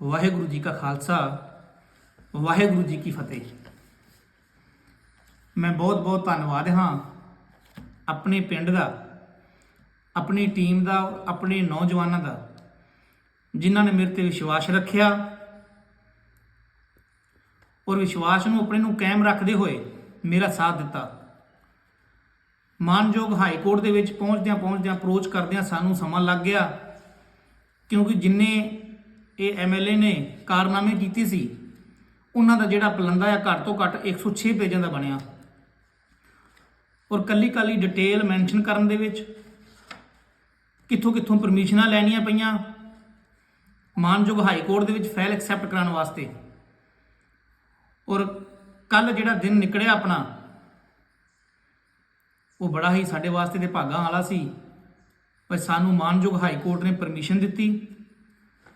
ਵਾਹਿਗੁਰੂ ਜੀ ਕਾ ਖਾਲਸਾ, ਵਾਹਿਗੁਰੂ ਜੀ ਕੀ ਫਤਿਹ। ਮੈਂ ਬਹੁਤ ਬਹੁਤ ਧੰਨਵਾਦ ਹਾਂ ਆਪਣੇ ਪਿੰਡ ਦਾ, ਆਪਣੀ ਟੀਮ ਦਾ, ਆਪਣੇ ਨੌਜਵਾਨਾਂ ਦਾ, ਜਿਨ੍ਹਾਂ ਨੇ ਮੇਰੇ ਤੇ ਵਿਸ਼ਵਾਸ ਰੱਖਿਆ ਔਰ ਵਿਸ਼ਵਾਸ ਨੂੰ ਆਪਣੇ ਨੂੰ ਕਾਇਮ ਰੱਖਦੇ ਹੋਏ ਮੇਰਾ ਸਾਥ ਦਿੱਤਾ। ਮਾਨਯੋਗ ਹਾਈ ਕੋਰਟ ਦੇ ਵਿੱਚ ਪਹੁੰਚਦਿਆਂ ਪਹੁੰਚਦਿਆਂ ਅਪਰੋਚ ਕਰਦਿਆਂ ਸਾਨੂੰ ਸਮਾਂ ਲੱਗ ਗਿਆ ਕਿਉਂਕਿ ਜਿੰਨੇ ਇਹ ਐਮਐਲਏ ਨੇ ਕਾਰਨਾਮੇ ਕੀਤੀ ਸੀ। ਉਹਨਾਂ ਦਾ ਜਿਹੜਾ ਪਲੰਦਾ ਆ, ਘੱਟ ਤੋਂ ਘੱਟ 106 ਪੇਜਾਂ ਦਾ ਬਣਿਆ। ਔਰ ਕੱਲੀ ਕੱਲੀ ਡਿਟੇਲ ਮੈਂਸ਼ਨ ਕਰਨ ਦੇ ਵਿੱਚ ਕਿੱਥੋਂ ਕਿੱਥੋਂ ਪਰਮਿਸ਼ਨਾਂ ਲੈਣੀਆਂ ਪਈਆਂ, ਮਾਨਯੋਗ ਹਾਈ ਕੋਰਟ ਦੇ ਵਿੱਚ ਫਾਈਲ ਐਕਸੈਪਟ ਕਰਾਉਣ ਵਾਸਤੇ। ਔਰ ਕੱਲ ਜਿਹੜਾ ਦਿਨ ਨਿਕਲਿਆ ਆਪਣਾ, ਉਹ ਬੜਾ ਹੀ ਸਾਡੇ ਵਾਸਤੇ ਦੇ ਭਾਗਾਂ ਵਾਲਾ ਸੀ। ਪਰ ਸਾਨੂੰ ਮਾਨਯੋਗ ਹਾਈ ਕੋਰਟ ਨੇ ਪਰਮਿਸ਼ਨ ਦਿੱਤੀ।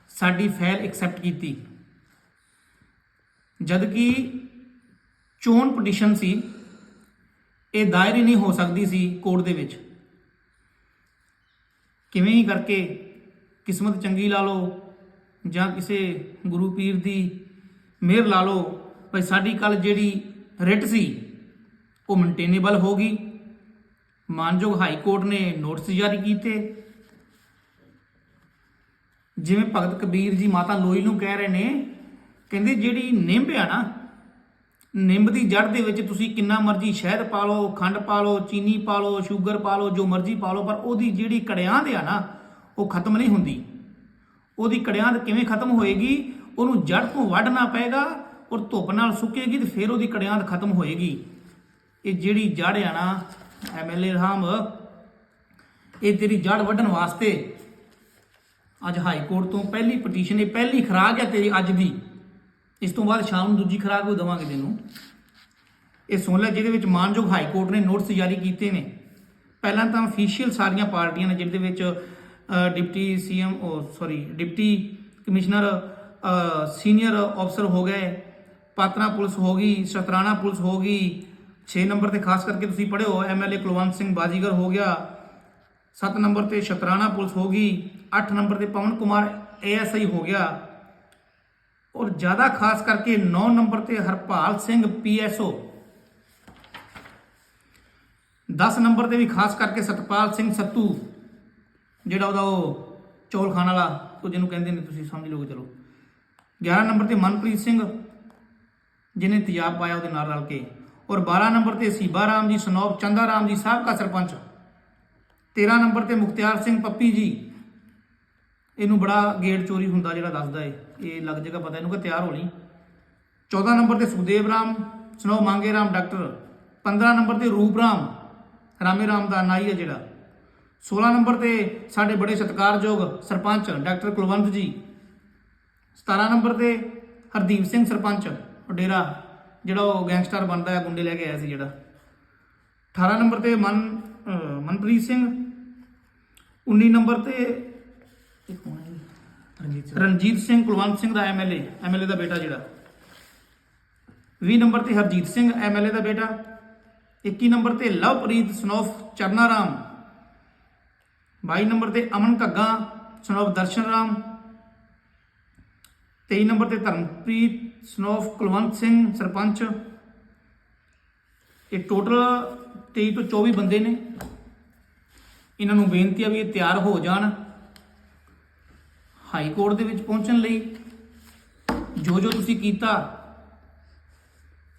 ਸਾਡੀ ਫਾਈਲ ਐਕਸੈਪਟ ਕੀਤੀ। ਜਦ ਕਿ ਚੋਣ ਪਟੀਸ਼ਨ ਸੀ, ਇਹ ਦਾਇਰ ਹੀ ਨਹੀਂ ਹੋ ਸਕਦੀ ਸੀ ਕੋਰਟ ਦੇ ਵਿੱਚ। ਕਿਵੇਂ ਹੀ ਕਰਕੇ ਕਿਸਮਤ ਚੰਗੀ ਲਾ ਲਓ ਜਾਂ ਕਿਸੇ ਗੁਰੂ ਪੀਰ ਦੀ ਮਿਹਰ ਲਾ ਲਓ, ਭਈ ਸਾਡੀ ਕੱਲ ਜਿਹੜੀ ਰਿਟ ਸੀ, ਉਹ ਮੇਨਟੇਨੇਬਲ ਹੋ ਗਈ। ਮਾਨਯੋਗ ਹਾਈ ਕੋਰਟ ਨੇ ਨੋਟਿਸ ਜਾਰੀ ਕੀਤੇ। ਜਿਵੇਂ ਭਗਤ ਕਬੀਰ ਜੀ ਮਾਤਾ ਲੋਈ ਨੂੰ ਕਹਿ ਰਹੇ ਨੇ, ਕਹਿੰਦੇ ਜਿਹੜੀ ਨਿੰਬ ਆ ਨਾ, ਨਿੰਬ ਦੀ ਜੜ ਦੇ ਵਿੱਚ ਤੁਸੀਂ ਕਿੰਨਾ ਮਰਜ਼ੀ ਸ਼ਹਿਦ ਪਾ ਲਓ, ਖੰਡ ਪਾ ਲਓ, ਚੀਨੀ ਪਾ ਲਓ, ਸ਼ੂਗਰ ਪਾ ਲਓ, ਜੋ ਮਰਜ਼ੀ ਪਾ ਲਓ, ਪਰ ਉਹਦੀ ਜਿਹੜੀ ਕੜਿਆਂਦ ਆ ਨਾ, ਉਹ ਖਤਮ ਨਹੀਂ ਹੁੰਦੀ। ਉਹਦੀ ਕੜਿਆਂਦ ਕਿਵੇਂ ਖਤਮ ਹੋਏਗੀ? ਉਹਨੂੰ ਜੜ ਤੋਂ ਵੱਢਣਾ ਪਏਗਾ ਔਰ ਧੁੱਪ ਨਾਲ ਸੁੱਕੇਗੀ ਤੇ ਫਿਰ ਉਹਦੀ ਕੜਿਆਂਦ ਖਤਮ ਹੋਏਗੀ। ਇਹ ਜਿਹੜੀ ਜੜ ਆ ਨਾ ਐਮਐਲਏ ਰਾਮ, ਇਹ ਤੇਰੀ ਜੜ ਵੱਢਣ ਵਾਸਤੇ ਅੱਜ ਹਾਈ ਕੋਰਟ ਤੋਂ ਪਹਿਲੀ ਪਟੀਸ਼ਨ ਇਹ ਪਹਿਲੀ ਖਰਾਕ ਹੈ ਤੇਰੀ ਅੱਜ ਦੀ। ਇਸ ਤੋਂ ਬਾਅਦ ਸ਼ਾਮ ਨੂੰ ਦੂਜੀ ਖਰਾਕ ਵੀ ਦਵਾਂਗੇ ਤੈਨੂੰ। ਇਹ ਸੁਣ ਲੈ ਜਿਹਦੇ ਵਿੱਚ ਮਾਨਯੋਗ ਹਾਈ ਕੋਰਟ ਨੇ ਨੋਟਿਸ ਜਾਰੀ ਕੀਤੇ ਨੇ। ਪਹਿਲਾਂ ਤਾਂ ਅਫੀਸ਼ੀਅਲ ਸਾਰੀਆਂ ਪਾਰਟੀਆਂ ਨੇ ਜਿਹਦੇ ਵਿੱਚ ਅ, ਡਿਪਟੀ ਸੀਐਮ ਉਹ ਸੌਰੀ ਡਿਪਟੀ ਕਮਿਸ਼ਨਰ ਸੀਨੀਅਰ ਅਫਸਰ ਹੋ ਗਏ ਪਾਤਰਾ ਪੁਲਿਸ ਹੋ ਗਈ ਸ਼ਤਰਾਣਾ ਪੁਲਿਸ ਹੋ ਗਈ। 6 ਨੰਬਰ ਤੇ ਖਾਸ ਕਰਕੇ ਤੁਸੀਂ ਪੜ੍ਹਿਓ ਐਮਐਲਏ ਕੁਲਵੰਤ ਸਿੰਘ ਬਾਜੀਗਰ ਹੋ ਗਿਆ 7 ਨੰਬਰ ਤੇ ਸ਼ਤਰਾਣਾ ਪੁਲਿਸ ਹੋ ਗਈ 8 ਨੰਬਰ ਤੇ ਪਵਨ ਕੁਮਾਰ ਏਐਸਆਈ ਹੋ ਗਿਆ। ਔਰ ਜ਼ਿਆਦਾ ਖਾਸ ਕਰਕੇ 9 ਨੰਬਰ ਤੇ ਹਰਪਾਲ ਸਿੰਘ ਪੀਐਸਓ 10 ਨੰਬਰ ਤੇ ਵੀ ਖਾਸ ਕਰਕੇ ਸਤਪਾਲ ਸਿੰਘ ਸੱਤੂ, ਜਿਹੜਾ ਉਹਦਾ ਉਹ ਚੌਲ ਖਾਣ ਵਾਲਾ, ਉਹ ਜਿਹਨੂੰ ਕਹਿੰਦੇ ਨੇ, ਤੁਸੀਂ ਸਮਝ ਲਓਗੇ ਚਲੋ। 11 ਨੰਬਰ ਤੇ ਮਨਪ੍ਰੀਤ ਸਿੰਘ, ਜਿਹਨੇ ਤੇਜ਼ਾਬ ਪਾਇਆ ਉਹਦੇ ਨਾਲ ਰਲ ਕੇ। ਔਰ 12 ਨੰਬਰ ਤੇ ਸੀਬਾ ਰਾਮ ਜੀ ਸਨੋਬ ਚੰਦਾ ਰਾਮ ਜੀ, ਸਾਬਕਾ ਸਰਪੰਚ। 13 ਨੰਬਰ ਤੇ ਮੁਖਤਿਆਰ ਸਿੰਘ ਪੱਪੀ ਜੀ। ਇਹਨੂੰ ਬੜਾ ਗੇਟ ਚੋਰੀ ਹੁੰਦਾ ਜਿਹੜਾ ਦੱਸਦਾ ਏ। ਇਹ ਲੱਗ ਜੇਗਾ ਪਤਾ ਇਹਨੂੰ ਕਿ ਤਿਆਰ ਹੋ ਲਈ। 14 ਨੰਬਰ ਤੇ ਸੁਖਦੇਵ ਰਾਮ, ਸੁਨੋ ਮੰਗੇ ਰਾਮ ਡਾਕਟਰ। 15 ਨੰਬਰ ਤੇ ਰੂਪ ਰਾਮ, ਰਾਮੇ ਰਾਮ ਦਾ ਨਾਈ ਹੈ ਜਿਹੜਾ। 16 ਨੰਬਰ ਤੇ ਸਾਡੇ ਬੜੇ ਸਤਿਕਾਰਯੋਗ ਸਰਪੰਚ ਡਾਕਟਰ ਕੁਲਵੰਤ ਜੀ। 17 ਨੰਬਰ ਤੇ ਹਰਦੀਪ ਸਿੰਘ ਸਰਪੰਚ, ਉਹ ਡੇਰਾ ਜਿਹੜਾ ਉਹ ਗੈਂਗਸਟਰ ਬਣਦਾ ਹੈ ਗੁੰਡੇ ਲੈ ਕੇ ਆਇਆ ਸੀ ਜਿਹੜਾ। 18 ਨੰਬਰ ਤੇ ਮਨ ਮਨਪ੍ਰੀਤ ਸਿੰਘ 19 ਨੰਬਰ ਤੇ ਜੀ? ਰਣਜੀਤ ਸਿੰਘ। ਰਣਜੀਤ ਸਿੰਘ ਕੁਲਵੰਤ ਸਿੰਘ ਦਾ ਐਮਐਲਏ ਐਮਐਲਏ ਦਾ ਬੇਟਾ ਜਿਹੜਾ। 20 ਨੰਬਰ ਤੇ ਹਰਜੀਤ ਸਿੰਘ ਐਮਐਲਏ ਦਾ ਬੇਟਾ। 21 ਨੰਬਰ ਤੇ ਲਵਪ੍ਰੀਤ ਸਨੋਫ ਚਰਨਾ ਰਾਮ 22 ਨੰਬਰ ਤੇ ਅਮਨ ਘੱਗਾ ਸਨੋਫ ਦਰਸ਼ਨ ਰਾਮ 23 ਨੰਬਰ ਤੇ ਧਰਮਪ੍ਰੀਤ ਸਨੋਫ ਕੁਲਵੰਤ ਸਿੰਘ ਸਰਪੰਚ। ਇਹ ਟੋਟਲ 23 ਤੋਂ 24 ਬੰਦੇ ਨੇ। ਇਹਨਾਂ ਨੂੰ ਬੇਨਤੀ ਆ ਵੀ ਇਹ ਤਿਆਰ ਹੋ ਜਾਣ। ਹਾਈ ਕੋਰਟ ਦੇ ਵਿੱਚ ਪਹੁੰਚਣ ਲਈ ਜੋ ਜੋ ਤੁਸੀਂ ਕੀਤਾ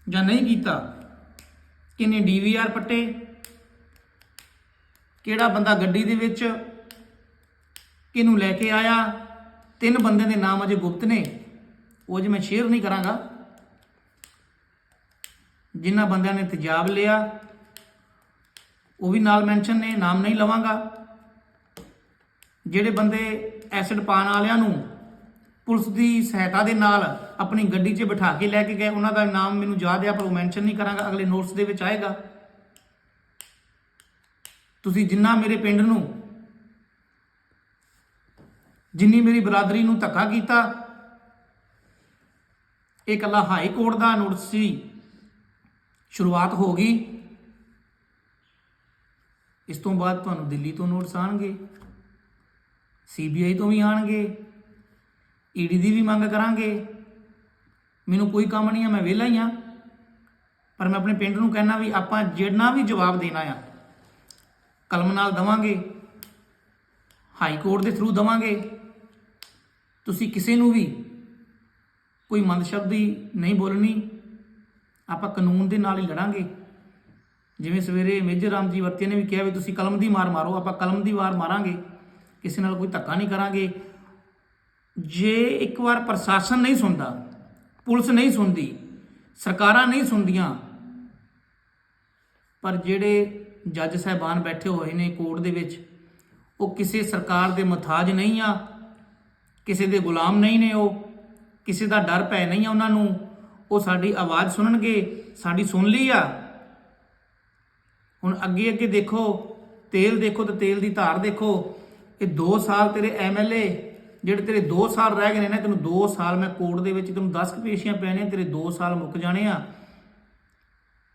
ਜਾਂ ਨਹੀਂ ਕੀਤਾ, ਕਿਨੇ ਡੀਵੀਆਰ ਪੱਟੇ, ਕਿਹੜਾ ਬੰਦਾ ਗੱਡੀ ਦੇ ਵਿੱਚ ਕਿਹਨੂੰ ਲੈ ਕੇ ਆਇਆ, ਤਿੰਨ ਬੰਦਿਆਂ ਦੇ ਨਾਮ ਅਜੇ ਗੁਪਤ ਨੇ, ਉਹ ਜੇ ਮੈਂ ਸ਼ੇਅਰ ਨਹੀਂ ਕਰਾਂਗਾ। ਜਿਨ੍ਹਾਂ ਬੰਦਿਆਂ ਨੇ ਤੇਜ਼ਾਬ ਲਿਆ ਉਹ ਵੀ ਨਾਲ ਮੈਂਸ਼ਨ ਨੇ, ਨਾਮ ਨਹੀਂ ਲਵਾਂਗਾ। ਜਿਹੜੇ ਬੰਦੇ ਐਸਿਡ ਪਾਣ ਵਾਲਿਆਂ ਨੂੰ ਪੁਲਿਸ ਦੀ ਸਹਾਇਤਾ ਦੇ ਨਾਲ ਆਪਣੀ ਗੱਡੀ 'ਚ ਬਿਠਾ ਕੇ ਲੈ ਕੇ ਗਏ, ਉਹਨਾਂ ਦਾ ਨਾਮ ਮੈਨੂੰ ਯਾਦ ਆ, ਪਰ ਉਹ ਮੈਂਸ਼ਨ ਨਹੀਂ ਕਰਾਂਗਾ, ਅਗਲੇ ਨੋਟਸ ਦੇ ਵਿੱਚ ਆਏਗਾ। ਤੁਸੀਂ ਜਿੰਨਾ ਮੇਰੇ ਪਿੰਡ ਨੂੰ, ਜਿੰਨੀ ਮੇਰੀ ਬਰਾਦਰੀ ਨੂੰ ਧੱਕਾ ਕੀਤਾ, ਇਹ ਇਕੱਲਾ ਹਾਈ ਕੋਰਟ ਦਾ ਨੋਟਿਸ ਸੀ ਸ਼ੁਰੂਆਤ ਹੋ ਗਈ। ਇਸ ਤੋਂ ਬਾਅਦ ਤੁਹਾਨੂੰ ਦਿੱਲੀ ਤੋਂ ਨੋਟਿਸ ਆਣਗੇ ਸੀਬੀਆਈ ਤੋਂ ਵੀ ਆਣਗੇ ਈਡੀ ਦੀ ਵੀ ਮੰਗ ਕਰਾਂਗੇ। ਮੈਨੂੰ ਕੋਈ ਕੰਮ ਨਹੀਂ ਆ, ਮੈਂ ਵਿਹਲਾ ਹੀ ਆ। ਪਰ ਮੈਂ ਆਪਣੇ ਪਿੰਡ ਨੂੰ ਕਹਿਣਾ ਵੀ ਆਪਾਂ ਜਿਹੜਾ ਵੀ ਜਵਾਬ ਦੇਣਾ ਆ, ਕਲਮ ਨਾਲ ਦਵਾਂਗੇ, ਹਾਈ ਕੋਰਟ ਦੇ ਥਰੂ ਦਵਾਂਗੇ। ਤੁਸੀਂ ਕਿਸੇ ਨੂੰ ਵੀ ਕੋਈ ਮੰਦਸ਼ਬਦੀ ਨਹੀਂ ਬੋਲਣੀ, ਆਪਾਂ ਕਾਨੂੰਨ ਦੇ ਨਾਲ ਹੀ ਲੜਾਂਗੇ। ਜਿਵੇਂ ਸਵੇਰੇ ਮੇਜਰ ਰਾਮ ਜੀ ਵਰਤੀਆ ਨੇ ਵੀ ਕਿਹਾ ਵੀ ਤੁਸੀਂ ਕਲਮ ਦੀ ਮਾਰ ਮਾਰੋ, ਆਪਾਂ ਕਲਮ ਦੀ ਵਾਰ ਮਾਰਾਂਗੇ, ਕਿਸੇ ਨਾਲ ਕੋਈ ਧੱਕਾ ਨਹੀਂ ਕਰਾਂਗੇ। ਜੇ ਇੱਕ ਵਾਰ ਪ੍ਰਸ਼ਾਸਨ ਨਹੀਂ ਸੁਣਦਾ, ਪੁਲਿਸ ਨਹੀਂ ਸੁਣਦੀ, ਸਰਕਾਰਾਂ ਨਹੀਂ ਸੁਣਦੀਆਂ, ਪਰ ਜਿਹੜੇ ਜੱਜ ਸਾਹਿਬਾਨ ਬੈਠੇ ਹੋਏ ਨੇ ਕੋਰਟ ਦੇ ਵਿੱਚ, ਉਹ ਕਿਸੇ ਸਰਕਾਰ ਦੇ ਮਥਾਜ ਨਹੀਂ ਆ, ਕਿਸੇ ਦੇ ਗੁਲਾਮ ਨਹੀਂ ਨੇ ਉਹ, ਕਿਸੇ ਦਾ ਡਰ ਪੈ ਨਹੀਂ ਆ ਉਹਨਾਂ ਨੂੰ, ਉਹ ਸਾਡੀ ਆਵਾਜ਼ ਸੁਣਨਗੇ, ਸਾਡੀ ਸੁਣ ਲਈ ਆ। ਹੁਣ ਅੱਗੇ ਅੱਗੇ ਦੇਖੋ, ਤੇਲ ਦੇਖੋ ਤੇ ਤੇਲ ਦੀ ਧਾਰ ਦੇਖੋ। ਇਹ 2 ਸਾਲ ਤੇਰੇ ਐਮਐਲਏ ਜਿਹੜੇ ਤੇਰੇ 2 ਸਾਲ ਰਹਿ ਗਏ ਨੇ ਨਾ, ਤੈਨੂੰ 2 ਸਾਲ ਮੈਂ ਕੋਰਟ ਦੇ ਵਿੱਚ ਤੈਨੂੰ 10 ਪੇਸ਼ੀਆਂ ਪੈਣੀਆਂ, ਤੇਰੇ 2 ਸਾਲ ਮੁੱਕ ਜਾਣੇ ਆ।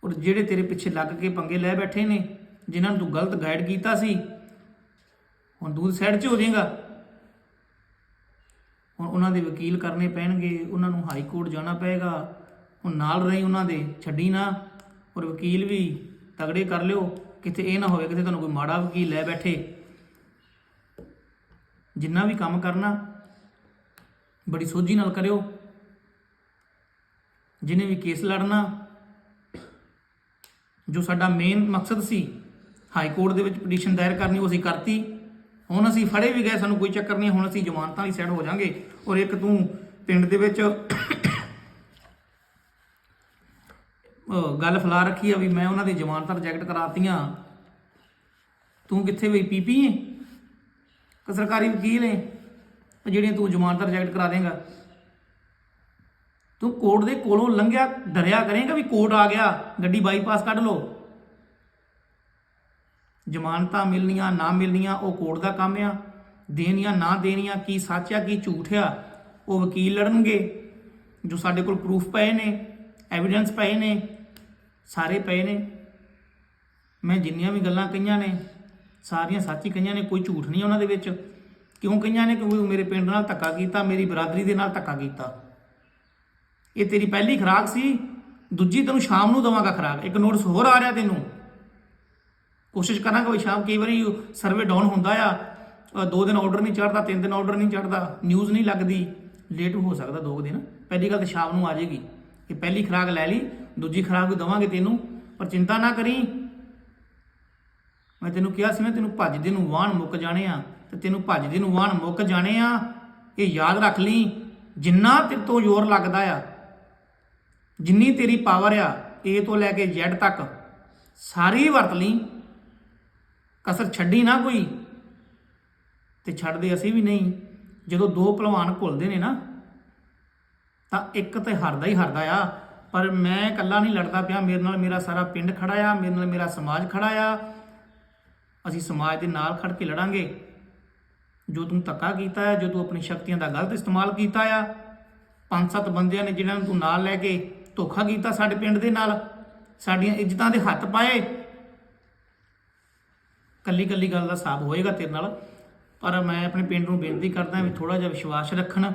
ਔਰ ਜਿਹੜੇ ਤੇਰੇ ਪਿੱਛੇ ਲੱਗ ਕੇ ਪੰਗੇ ਲੈ ਬੈਠੇ ਨੇ, ਜਿਨ੍ਹਾਂ ਨੂੰ ਤੂੰ ਗਲਤ ਗਾਈਡ ਕੀਤਾ ਸੀ, ਹੁਣ ਦੂਰ ਸਾਈਡ 'ਚ ਹੋ ਜਾਏਗਾ। ਹੁਣ ਉਹਨਾਂ ਦੇ ਵਕੀਲ ਕਰਨੇ ਪੈਣਗੇ, ਉਹਨਾਂ ਨੂੰ ਹਾਈ ਕੋਰਟ ਜਾਣਾ ਪਏਗਾ। ਹੁਣ ਨਾਲ ਰਹੀ ਉਹਨਾਂ ਦੇ, ਛੱਡੀ ਨਾ। ਔਰ ਵਕੀਲ ਵੀ ਤਗੜੇ ਕਰ ਲਿਓ, ਕਿਤੇ ਇਹ ਨਾ ਹੋਵੇ, ਕਿਤੇ ਤੁਹਾਨੂੰ ਕੋਈ ਮਾੜਾ ਵਕੀਲ ਲੈ ਬੈਠੇ। ਜਿੰਨਾ ਵੀ ਕੰਮ ਕਰਨਾ, ਬੜੀ ਸੋਝੀ ਨਾਲ ਕਰਿਓ। ਜਿਹਨੇ ਵੀ ਕੇਸ ਲੜਨਾ, ਜੋ ਸਾਡਾ ਮੇਨ ਮਕਸਦ ਸੀ, ਹਾਈ ਕੋਰਟ ਦੇ ਵਿੱਚ ਪਟੀਸ਼ਨ ਦਾਇਰ ਕਰਨੀ, ਉਹ ਅਸੀਂ ਕਰਤੀ। ਹੁਣ ਅਸੀਂ ਫੜੇ ਵੀ ਗਏ, ਸਾਨੂੰ ਕੋਈ ਚੱਕਰ ਨਹੀਂ, ਹੁਣ ਅਸੀਂ ਜ਼ਮਾਨਤਾਂ ਵਾਲੀ ਸੈੱਟ ਹੋ ਜਾਾਂਗੇ। ਔਰ ਇੱਕ ਤੂੰ ਪਿੰਡ ਦੇ ਵਿੱਚ ਗੱਲ ਫਲਾ ਰੱਖੀ ਆ ਵੀ ਮੈਂ ਉਹਨਾਂ ਦੀ ਜ਼ਮਾਨਤਾਂ ਰਿਜੈਕਟ ਕਰਾਤੀਆਂ। ਤੂੰ ਕਿੱਥੇ ਬਈ ਪੀਪੀ ਹੈ ਕਿ ਸਰਕਾਰੀ ਵਕੀਲ ਹੈ ਜਿਹੜੀਆਂ ਤੂੰ ਜ਼ਮਾਨਤਾਂ ਰਿਜੈਕਟ ਕਰਾ ਦੇਂਗਾ। ਤੂੰ ਕੋਰਟ ਦੇ ਕੋਲੋਂ ਲੰਘਿਆ, ਡਰਿਆ ਕਰੇਗਾ ਵੀ ਕੋਰਟ ਆ ਗਿਆ, ਗੱਡੀ ਬਾਈਪਾਸ ਕੱਢ ਲੋ ਜ਼ਮਾਨਤਾਂ ਮਿਲਣੀਆਂ, ਨਾ ਮਿਲਣੀਆਂ, ਉਹ ਕੋਰਟ ਦਾ ਕੰਮ ਆ। ਦੇਣੀਆਂ, ਨਾ ਦੇਣੀਆਂ, ਕੀ ਸੱਚ ਆ, ਕੀ ਝੂਠ ਆ, ਉਹ ਵਕੀਲ ਲੜਨਗੇ। ਜੋ ਸਾਡੇ ਕੋਲ ਪ੍ਰੂਫ ਪਏ ਨੇ ਐਵੀਡੈਂਸ ਪਏ ਨੇ ਸਾਰੇ ਪਏ ਨੇ। ਮੈਂ ਜਿੰਨੀਆਂ ਵੀ ਗੱਲਾਂ ਕਹੀਆਂ ਨੇ, ਸਾਰੀਆਂ ਸੱਚ ਹੀ ਕਹੀਆਂ ਨੇ, ਕੋਈ ਝੂਠ ਨਹੀਂ ਉਹਨਾਂ ਦੇ ਵਿੱਚ। ਕਿਉਂ ਕਹੀਆਂ ਨੇ? ਕਿਉਂਕਿ ਉਹ ਮੇਰੇ ਪਿੰਡ ਨਾਲ ਧੱਕਾ ਕੀਤਾ, ਮੇਰੀ ਬਰਾਦਰੀ ਦੇ ਨਾਲ ਧੱਕਾ ਕੀਤਾ। ਇਹ ਤੇਰੀ ਪਹਿਲੀ ਖੁਰਾਕ ਸੀ, ਦੂਜੀ ਤੈਨੂੰ ਸ਼ਾਮ ਨੂੰ ਦਵਾਂਗਾ ਖੁਰਾਕ। ਇੱਕ ਨੋਟਿਸ ਹੋਰ ਆ ਰਿਹਾ ਤੈਨੂੰ। ਕੋਸ਼ਿਸ਼ ਕਰਾਂਗਾ ਵੀ ਸ਼ਾਮ ਕਈ ਵਾਰੀ ਸਰਵੇ ਡਾਊਨ ਹੁੰਦਾ ਆ। ਦੋ ਦਿਨ ਆਰਡਰ ਨਹੀਂ ਚੜਦਾ ਤਿੰਨ ਦਿਨ ਆਰਡਰ ਨਹੀਂ ਚੜਦਾ ਨਿਊਜ਼ ਨਹੀਂ ਲੱਗਦੀ। ਲੇਟ ਹੋ ਸਕਦਾ ਦੋ ਕੁ ਦਿਨ। ਪਹਿਲੀ ਗੱਲ ਤਾਂ ਸ਼ਾਮ ਨੂੰ ਆ ਜਾਏਗੀ। ਇਹ ਪਹਿਲੀ ਖੁਰਾਕ ਲੈ ਲਈ। ਦੂਜੀ ਖੁਰਾਕ ਵੀ ਦਵਾਂਗੇ ਤੈਨੂੰ, ਪਰ ਚਿੰਤਾ ਨਾ ਕਰੀ। ਮੈਂ ਤੈਨੂੰ ਕਿਹਾ ਸੀ ਨਾ, ਤੈਨੂੰ ਭੱਜਦੇ ਨੂੰ ਵਾਹਣ ਮੁੱਕ ਜਾਣੇ ਆ, ਤੇ ਤੈਨੂੰ ਭੱਜਦੇ ਨੂੰ ਵਾਹਣ ਮੁੱਕ ਜਾਣੇ ਆ। ਇਹ ਯਾਦ ਰੱਖ ਲਈ, ਜਿੰਨਾ ਤੇਰੇ ਤੋਂ ਜ਼ੋਰ ਲੱਗਦਾ ਆ, ਜਿੰਨੀ ਤੇਰੀ ਪਾਵਰ ਆ ਏ ਤੋਂ ਲੈ ਕੇ Z ਤੱਕ, ਸਾਰੀ ਵਰਤ ਲਈ। ਕਸਰ ਛੱਡੀ ਨਾ ਕੋਈ, ਤੇ ਛੱਡਦੇ ਅਸੀਂ ਵੀ ਨਹੀਂ। ਜਦੋਂ ਦੋ ਪਹਿਲਵਾਨ ਭੁੱਲਦੇ ਨੇ ਨਾ, ਤਾਂ ਇੱਕ ਤੇ ਹਾਰਦਾ ਹੀ ਹਾਰਦਾ ਆ। ਪਰ ਮੈਂ ਇਕੱਲਾ ਨਹੀਂ ਲੜਦਾ ਪਿਆ। ਮੇਰੇ ਨਾਲ ਮੇਰਾ ਸਾਰਾ ਪਿੰਡ ਖੜਾ ਆ। ਮੇਰੇ ਨਾਲ ਮੇਰਾ ਸਮਾਜ ਖੜਾ ਆ। ਅਸੀਂ ਸਮਾਜ ਦੇ ਨਾਲ ਖੜ ਕੇ ਲੜਾਂਗੇ। ਜੋ ਤੂੰ ਧੱਕਾ ਕੀਤਾ ਹੈ, ਜੋ ਤੂੰ ਆਪਣੀ ਸ਼ਕਤੀਆਂ ਦਾ ਗਲਤ ਇਸਤੇਮਾਲ ਕੀਤਾ ਆ, ਪੰਜ ਸੱਤ ਬੰਦਿਆਂ ਨੇ ਜਿਨ੍ਹਾਂ ਨੂੰ ਤੂੰ ਨਾਲ ਲੈ ਕੇ ਧੋਖਾ ਕੀਤਾ ਸਾਡੇ ਪਿੰਡ ਦੇ ਨਾਲ, ਸਾਡੀਆਂ ਇੱਜ਼ਤਾਂ ਦੇ ਹੱਥ ਪਾਏ। ਕੱਲੀ ਕੱਲੀ ਗੱਲ ਦਾ ਹਿਸਾਬ ਹੋਏਗਾ ਤੇਰੇ ਨਾਲ। ਪਰ ਮੈਂ ਆਪਣੇ ਪਿੰਡ ਨੂੰ ਬੇਨਤੀ ਕਰਦਾ ਵੀ ਥੋੜਾ ਜਿਹਾ ਵਿਸ਼ਵਾਸ ਰੱਖਣ।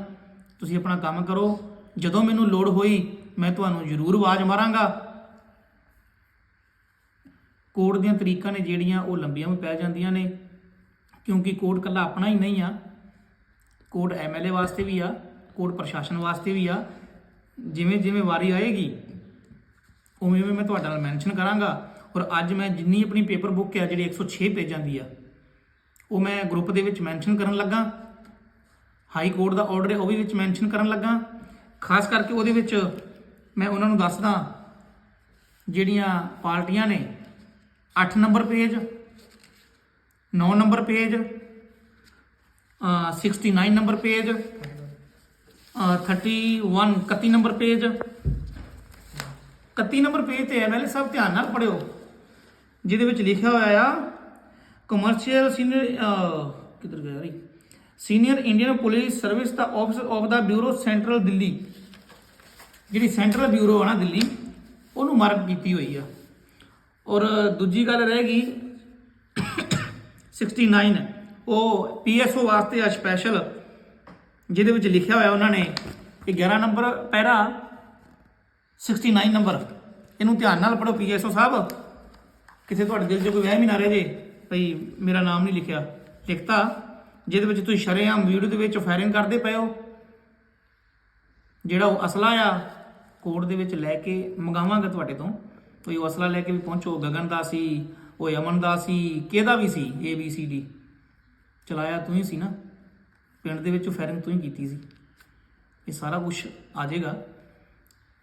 ਤੁਸੀਂ ਆਪਣਾ ਕੰਮ ਕਰੋ। ਜਦੋਂ ਮੈਨੂੰ ਲੋੜ ਹੋਈ ਮੈਂ ਤੁਹਾਨੂੰ ਜ਼ਰੂਰ ਆਵਾਜ਼ ਮਾਰਾਂਗਾ। ਕੋਰਟ ਦੀਆਂ ਤਰੀਕਾਂ ਨੇ ਜਿਹੜੀਆਂ ਉਹ ਲੰਬੀਆਂ ਵੀ ਪੈ ਜਾਂਦੀਆਂ ਨੇ, ਕਿਉਂਕਿ ਕੋਰਟ ਕੱਲਾ ਆਪਣਾ ਹੀ ਨਹੀਂ ਆ। ਕੋਰਟ ਐਮਐਲਏ ਵਾਸਤੇ ਵੀ ਆ ਕੋਰਟ ਪ੍ਰਸ਼ਾਸਨ ਵਾਸਤੇ ਵੀ ਆ। ਜਿਵੇਂ ਜਿਵੇਂ ਵਾਰੀ ਆਏਗੀ, ਉਵੇਂ ਉਵੇਂ ਮੈਂ ਤੁਹਾਡੇ ਨਾਲ ਮੈਂਸ਼ਨ ਕਰਾਂਗਾ। ਔਰ ਅੱਜ ਮੈਂ ਜਿੰਨੀ ਆਪਣੀ ਪੇਪਰ ਬੁੱਕ ਹੈ ਜਿਹੜੀ 106 ਪੇਜਾਂ ਦੀ ਆ, ਉਹ ਮੈਂ ਗਰੁੱਪ ਦੇ ਵਿੱਚ ਮੈਂਸ਼ਨ ਕਰਨ ਲੱਗਾ। ਹਾਈ ਕੋਰਟ ਦਾ ਆਰਡਰ ਹੈ, ਉਹ ਵੀ ਵਿੱਚ ਮੈਂਸ਼ਨ ਕਰਨ ਲੱਗਾ। ਖਾਸ ਕਰਕੇ ਉਹਦੇ ਵਿੱਚ ਮੈਂ ਉਹਨਾਂ ਨੂੰ ਦੱਸਦਾ ਜਿਹੜੀਆਂ ਪਾਰਟੀਆਂ ਨੇ 8 ਨੰਬਰ ਪੇਜ 9 ਨੰਬਰ ਪੇਜ ਅ 69 ਨੰਬਰ ਪੇਜ ਅ 31 31 ਨੰਬਰ ਪੇਜ 31 ਨੰਬਰ ਪੇਜ ਤੇ ਐਮਐਲਏ ਸਾਹਿਬ ਧਿਆਨ ਨਾਲ ਪੜਿਓ ਜਿਹਦੇ ਵਿੱਚ ਲਿਖਿਆ ਹੋਇਆ ਆ ਕਮਰਸ਼ੀਅਲ ਸੀਨੀਅਰ ਕਿੱਧਰ ਗਿਆ ਰਹੀ ਸੀਨੀਅਰ ਇੰਡੀਅਨ ਪੁਲਿਸ ਸਰਵਿਸ ਦਾ ਆਫਿਸਰ ਆਫ ਦਾ ਬਿਊਰੋ ਸੈਂਟਰਲ ਦਿੱਲੀ ਜਿਹੜੀ ਸੈਂਟਰਲ ਬਿਊਰੋ ਆ ਨਾ ਦਿੱਲੀ, ਉਹਨੂੰ ਮਾਰਕ ਕੀਤੀ ਹੋਈ ਆ। ਔਰ ਦੂਜੀ ਗੱਲ ਰਹਿ ਗਈ 69 ਉਹ ਪੀਐਸਓ ਵਾਸਤੇ ਆ ਸਪੈਸ਼ਲ ਜਿਹਦੇ ਵਿੱਚ ਲਿਖਿਆ ਹੋਇਆ ਉਹਨਾਂ ਨੇ ਕਿ 11 ਨੰਬਰ ਪੈਰਾ 69 ਨੰਬਰ। ਇਹਨੂੰ ਧਿਆਨ ਨਾਲ ਪੜੋ ਪੀਐਸਓ ਸਾਹਿਬ। ਕਿਸੇ ਤੁਹਾਡੇ ਦਿਲ 'ਚ ਕੋਈ ਵਹਿਮ ਹੀ ਨਾ ਰਹੇ ਜੇ, ਭਈ ਮੇਰਾ ਨਾਮ ਨਹੀਂ ਲਿਖਿਆ। ਲਿਖਤਾ, ਜਿਹਦੇ ਵਿੱਚ ਤੁਸੀਂ ਸ਼ਰੇਆਮ ਵੀਡੀਓ ਦੇ ਵਿੱਚ ਫਾਇਰਿੰਗ ਕਰਦੇ ਪਏ ਹੋ। ਜਿਹੜਾ ਉਹ ਅਸਲਾ ਆ ਕੋਰਟ ਦੇ ਵਿੱਚ ਲੈ ਕੇ ਮੰਗਾਵਾਂਗੇ ਤੁਹਾਡੇ ਤੋਂ। ਕੋਈ ਅਸਲਾ ਲੈ ਕੇ ਵੀ ਪਹੁੰਚੋ। ਗਗਨ ਦਾ ਸੀ ਉਹ ਅਮਨ ਦਾ ਸੀ, ਕਿਹਦਾ ਵੀ ਸੀ ਏ ਬੀ ਸੀ ਡੀ ਚਲਾਇਆ ਤੂੰ ਹੀ ਸੀ ਨਾ। ਪਿੰਡ ਦੇ ਵਿੱਚ ਫਾਇਰਿੰਗ ਤੂੰ ਹੀ ਕੀਤੀ ਸੀ। ਇਹ ਸਾਰਾ ਕੁਝ ਆ ਜਾਏਗਾ।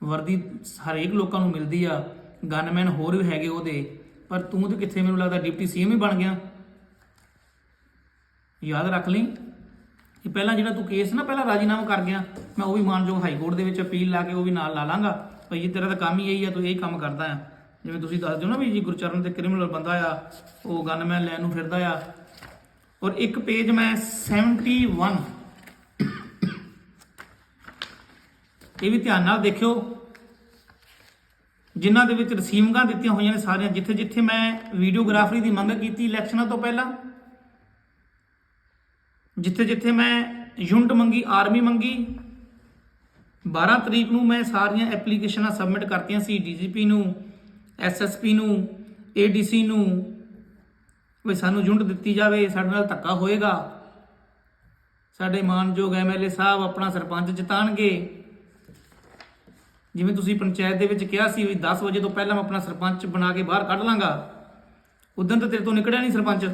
ਵਰਦੀ ਹਰੇਕ ਲੋਕਾਂ ਨੂੰ ਮਿਲਦੀ ਆ। ਗਨਮੈਨ ਹੋਰ ਵੀ ਹੈਗੇ ਉਹਦੇ। ਪਰ ਤੂੰ ਤੇ ਕਿੱਥੇ? ਮੈਨੂੰ ਲੱਗਦਾ ਡਿਪਟੀ ਸੀਐਮ ਹੀ ਬਣ ਗਿਆ। ਯਾਦ ਰੱਖ ਲਈ। ਕਿ ਪਹਿਲਾਂ ਜਿਹੜਾ ਤੂੰ ਕੇਸ ਨਾ ਪਹਿਲਾਂ ਰਾਜੀਨਾਮਾ ਕਰ ਗਿਆ, ਮੈਂ ਉਹ ਵੀ ਮਾਨਯੋਗ ਹਾਈ ਕੋਰਟ ਦੇ ਵਿੱਚ ਅਪੀਲ ਲਾ ਕੇ ਉਹ ਵੀ ਨਾਲ ਲਾ ਲਾਂਗਾ। ਭਈ ਜੀ, ਤੇਰਾ ਤਾਂ ਕੰਮ ਹੀ ਇਹੀ ਆ, ਤੂੰ ਇਹੀ ਕੰਮ ਕਰਦਾ ਆ। ਜਿਵੇਂ ਤੁਸੀਂ ਦੱਸ ਦਿਓ ਨਾ ਵੀ ਜੀ, ਗੁਰਚਰਨ ਤੇ ਕ੍ਰਿਮੀਨਲ ਬੰਦਾ ਆ, ਉਹ ਗਨਮੈਨ ਲੈਣ ਨੂੰ ਫਿਰਦਾ ਆ। ਔਰ ਇੱਕ ਪੇਜ ਮੈਂ 71 ਇਹ ਵੀ ਧਿਆਨ ਨਾਲ ਦੇਖਿਓ। ਜਿਨ੍ਹਾਂ ਦੇ ਵਿੱਚ ਰਸੀਮਗਾਂ ਦਿੱਤੀਆਂ ਹੋਈਆਂ ਨੇ ਸਾਰੀਆਂ ਜਿੱਥੇ ਜਿੱਥੇ ਮੈਂ ਵੀਡੀਓਗ੍ਰਾਫਰੀ ਦੀ ਮੰਗ ਕੀਤੀ ਇਲੈਕਸ਼ਨਾਂ ਤੋਂ ਪਹਿਲਾਂ ਜਿੱਥੇ ਜਿੱਥੇ ਮੈਂ ਯੂਨਿਟ ਮੰਗੀ, ਆਰਮੀ ਮੰਗੀ 12 ਤਰੀਕ ਨੂੰ ਮੈਂ ਸਾਰੀਆਂ ਐਪਲੀਕੇਸ਼ਨਾਂ ਸਬਮਿਟ ਕਰਤੀਆਂ ਸੀ, ਡੀਜੀਪੀ ਨੂੰ, ਐਸਐਸਪੀ ਨੂੰ, ਏਡੀਸੀ ਨੂੰ, ਵੀ ਸਾਨੂੰ ਯੂਨਿਟ ਦਿੱਤੀ ਜਾਵੇ, ਸਾਡੇ ਨਾਲ ਧੱਕਾ ਹੋਏਗਾ। ਸਾਡੇ ਮਾਨਯੋਗ ਐਮਐਲਏ ਸਾਹਿਬ ਆਪਣਾ ਸਰਪੰਚ ਜਿਤਾਣਗੇ। ਜਿਵੇਂ ਤੁਸੀਂ ਪੰਚਾਇਤ ਦੇ ਵਿੱਚ ਕਿਹਾ ਸੀ ਵੀ 10 ਵਜੇ ਤੋਂ ਪਹਿਲਾਂ ਮੈਂ ਆਪਣਾ ਸਰਪੰਚ ਬਣਾ ਕੇ ਬਾਹਰ ਕੱਢ ਲਾਂਗਾ। ਉਦੋਂ ਤਾਂ ਤੇਰੇ ਤੋਂ ਨਿਕਲਿਆ ਨਹੀਂ ਸਰਪੰਚ।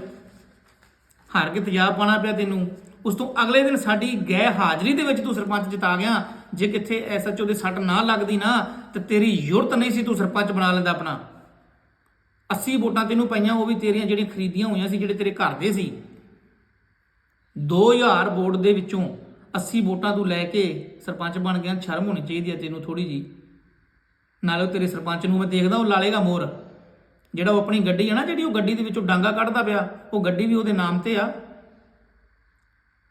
ਹਾਰ ਕੇ ਤਜਾਬ ਪਾਣਾ ਪਿਆ ਤੈਨੂੰ। ਉਸ ਤੋਂ ਅਗਲੇ ਦਿਨ ਸਾਡੀ ਗੈ ਹਾਜ਼ਰੀ ਦੇ ਵਿੱਚ ਤੂੰ ਸਰਪੰਚ ਜਿਤਾ ਗਿਆ। ਜੇ ਕਿੱਥੇ ਐਸਐਚਓ ਦੇ ਸੱਟ ਨਾ ਲੱਗਦੀ ਨਾ, ਤੇ ਤੇਰੀ ਯੁਰਤ ਨਹੀਂ ਸੀ ਤੂੰ ਸਰਪੰਚ ਬਣਾ ਲੈਂਦਾ ਆਪਣਾ। 80 ਵੋਟਾਂ ਤੈਨੂੰ ਪਈਆਂ, ਉਹ ਵੀ ਤੇਰੀਆਂ ਜਿਹੜੀਆਂ ਖਰੀਦੀਆਂ ਹੋਈਆਂ ਸੀ, ਜਿਹੜੇ ਤੇਰੇ ਘਰ ਦੇ ਸੀ। 2000 ਵੋਟ ਦੇ ਵਿੱਚੋਂ 80 ਵੋਟਾਂ ਤੂੰ ਲੈ ਕੇ ਸਰਪੰਚ ਬਣ ਗਿਆ, ਸ਼ਰਮ ਹੋਣੀ ਚਾਹੀਦੀ ਹੈ ਤੈਨੂੰ ਥੋੜੀ ਜੀ ਨਾਲੇ ਤੇਰੇ ਸਰਪੰਚ ਨੂੰ ਮੈਂ ਦੇਖਦਾ, ਉਹ ਲਾਲੇਗਾ ਮੋਰ। ਜਿਹੜਾ ਉਹ ਆਪਣੀ ਗੱਡੀ ਆ ਨਾ ਜਿਹੜੀ ਉਹ ਗੱਡੀ ਦੇ ਵਿੱਚੋਂ ਡਾਂਗਾ ਕੱਢਦਾ ਪਿਆ, ਉਹ ਗੱਡੀ ਵੀ ਉਹਦੇ ਨਾਮ ਤੇ ਆ।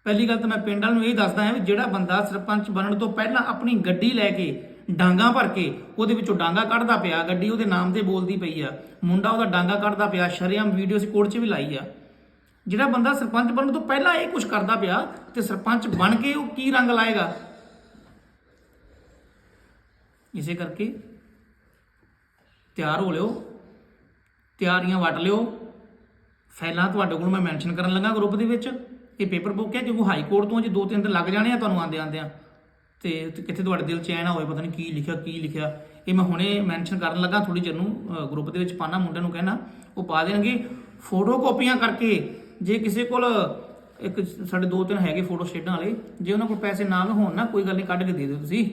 ਪਹਿਲੀ ਗੱਲ ਤਾਂ ਮੈਂ ਪਿੰਡ ਵਾਲ ਨੂੰ ਇਹ ਦੱਸਦਾ ਹਾਂ ਵੀ ਜਿਹੜਾ ਬੰਦਾ ਸਰਪੰਚ ਬਣਨ ਤੋਂ ਪਹਿਲਾਂ ਆਪਣੀ ਗੱਡੀ ਲੈ ਕੇ ਡਾਂਗਾ ਭਰ ਕੇ ਉਹਦੇ ਵਿੱਚੋਂ ਡਾਂਗਾ ਕੱਢਦਾ ਪਿਆ, ਗੱਡੀ ਉਹਦੇ ਨਾਮ ਤੇ ਬੋਲਦੀ ਪਈ ਆ। ਮੁੰਡਾ ਉਹਦਾ ਡਾਂਗਾ ਕੱਢਦਾ ਪਿਆ, ਸ਼ਰੇਆਮ ਵੀਡੀਓ ਸੀ ਕੋਰਟ 'ਚ ਵੀ ਲਾਈ ਆ। ਜਿਹੜਾ ਬੰਦਾ ਸਰਪੰਚ ਬਣਨ ਤੋਂ ਪਹਿਲਾਂ ਇਹ ਕੁਝ ਕਰਦਾ ਪਿਆ ਤੇ ਸਰਪੰਚ ਬਣ ਕੇ ਉਹ ਕੀ ਰੰਗ ਲਾਏਗਾ? ਇਸੇ ਕਰਕੇ ਤਿਆਰ ਹੋ ਲਿਓ। ਤਿਆਰੀਆਂ ਵਟ ਲਿਓ। ਫਾਈਲਾਂ ਤੁਹਾਡੇ ਕੋਲ ਮੈਂ ਮੈਂਸ਼ਨ ਕਰਨ ਲੱਗਾ ਗਰੁੱਪ ਦੇ ਵਿੱਚ। ਇਹ ਪੇਪਰ ਬੁੱਕ ਹੈ ਕਿਉਂਕਿ ਹਾਈ ਕੋਰਟ ਤੋਂ ਅਜੇ ਦੋ ਤਿੰਨ ਦਿਨ ਲੱਗ ਜਾਣੇ ਆ ਤੁਹਾਨੂੰ ਆਂਦੇ ਆਂਦੇ ਆ ਤੇ ਕਿੱਥੇ ਤੁਹਾਡੇ ਦਿਲ 'ਚ ਐ ਹੋਵੇ, ਪਤਾ ਨਹੀਂ ਕੀ ਲਿਖਿਆ ਕੀ ਲਿਖਿਆ। ਇਹ ਮੈਂ ਹੁਣੇ ਮੈਂਸ਼ਨ ਕਰਨ ਲੱਗਾ ਥੋੜੀ ਚਿਰ ਨੂੰ ਗਰੁੱਪ ਦੇ ਵਿੱਚ ਪਾਣਾ ਮੁੰਡਿਆਂ ਨੂੰ ਕਹਿਣਾ। ਉਹ ਪਾ ਦੇਣਗੇ। ਫੋਟੋ ਕਾਪੀਆਂ ਕਰਕੇ ਜੇ ਕਿਸੇ ਕੋਲ ਇੱਕ ਸਾਡੇ ਦੋ ਤਿੰਨ ਹੈਗੇ ਫੋਟੋ ਸਟੇਟਾਂ ਵਾਲੇ, ਜੇ ਉਹਨਾਂ ਕੋਲ ਪੈਸੇ ਨਾ ਹੋਣ ਨਾ, ਕੋਈ ਗੱਲ ਨਹੀਂ, ਕੱਢ ਕੇ ਦੇ ਦਿਓ ਤੁਸੀਂ।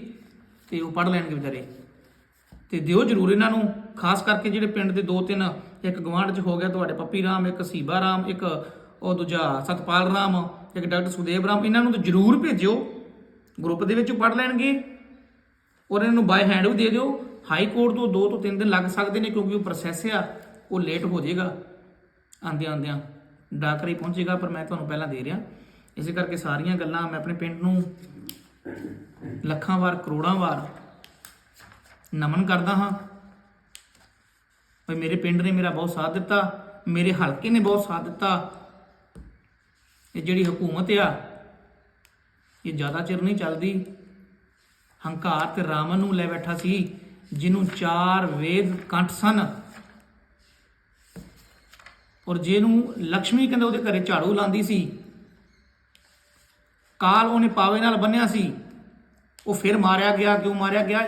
ਤੇ ਉਹ ਪੜ ਲੈਣਗੇ ਵਿਚਾਰੇ। ਤੇ ਦਿਓ ਜ਼ਰੂਰ ਇਹਨਾਂ ਨੂੰ, ਖਾਸ ਕਰਕੇ ਜਿਹੜੇ ਪਿੰਡ ਦੇ ਦੋ ਤਿੰਨ ਇੱਕ ਗਵਾਂਢ ਚ ਹੋ ਗਿਆ ਤੁਹਾਡੇ ਪੱਪੀ ਰਾਮ, ਇੱਕ ਸੀਬਾ ਰਾਮ, ਇੱਕ ਉਹ ਦੂਜਾ ਸਤਪਾਲ ਰਾਮ, ਇੱਕ ਡਾਕਟਰ ਸੁਦੇਵ ਰਾਮ। ਇਹਨਾਂ ਨੂੰ ਤਾਂ ਜ਼ਰੂਰ ਭੇਜਿਓ। ਗਰੁੱਪ ਦੇ ਵਿੱਚ ਪੜ ਲੈਣਗੇ। ਔਰ ਇਹਨਾਂ ਨੂੰ ਬਾਈ ਹੈਂਡ ਵੀ ਦੇ ਦਿਓ। ਹਾਈ ਕੋਰਟ ਤੋਂ 2 ਤੋਂ 3 ਦਿਨ ਲੱਗ ਸਕਦੇ ਨੇ ਕਿਉਂਕਿ ਉਹ ਪ੍ਰੋਸੈਸ ਆ। ਉਹ ਲੇਟ ਹੋ ਜਾਏਗਾ। ਆਂਦਿਆਂ ਆਂਦਿਆਂ ਡਾਕਰੀ ਪਹੁੰਚੇਗਾ, ਪਰ ਮੈਂ ਤੁਹਾਨੂੰ ਪਹਿਲਾਂ ਦੇ ਰਿਹਾ। ਇਸੇ ਕਰਕੇ ਸਾਰੀਆਂ ਗੱਲਾਂ ਮੈਂ ਆਪਣੇ ਪਿੰਡ ਨੂੰ ਲੱਖਾਂ ਵਾਰ, ਕਰੋੜਾਂ ਵਾਰ ਨਮਨ ਕਰਦਾ ਹਾਂ। ਵੀ ਮੇਰੇ ਪਿੰਡ ਨੇ ਮੇਰਾ ਬਹੁਤ ਸਾਥ ਦਿੱਤਾ, ਮੇਰੇ ਹਲਕੇ ਨੇ ਬਹੁਤ ਸਾਥ ਦਿੱਤਾ। ਇਹ ਜਿਹੜੀ ਹਕੂਮਤ ਆ, ਇਹ ਜ਼ਿਆਦਾ ਚਿਰ ਨਹੀਂ ਚੱਲਦੀ। ਹੰਕਾਰ ਤੇ ਰਾਮਨ ਨੂੰ ਲੈ ਬੈਠਾ ਸੀ, ਜਿਹਨੂੰ ਚਾਰ ਵੇਦ ਕੰਠ ਸਨ। ਔਰ ਜਿਹਨੂੰ ਲక్ష్ਮੀ ਕਹਿੰਦੇ ਉਹਦੇ ਘਰੇ ਝਾੜੂ ਲਾਂਦੀ ਸੀ। ਕਾਲ ਉਹਨੇ ਪਾਵੇ ਨਾਲ ਬੰਨਿਆ ਸੀ। ਉਹ ਫਿਰ ਮਾਰਿਆ ਗਿਆ, ਕਿਉਂ ਮਾਰਿਆ ਗਿਆ?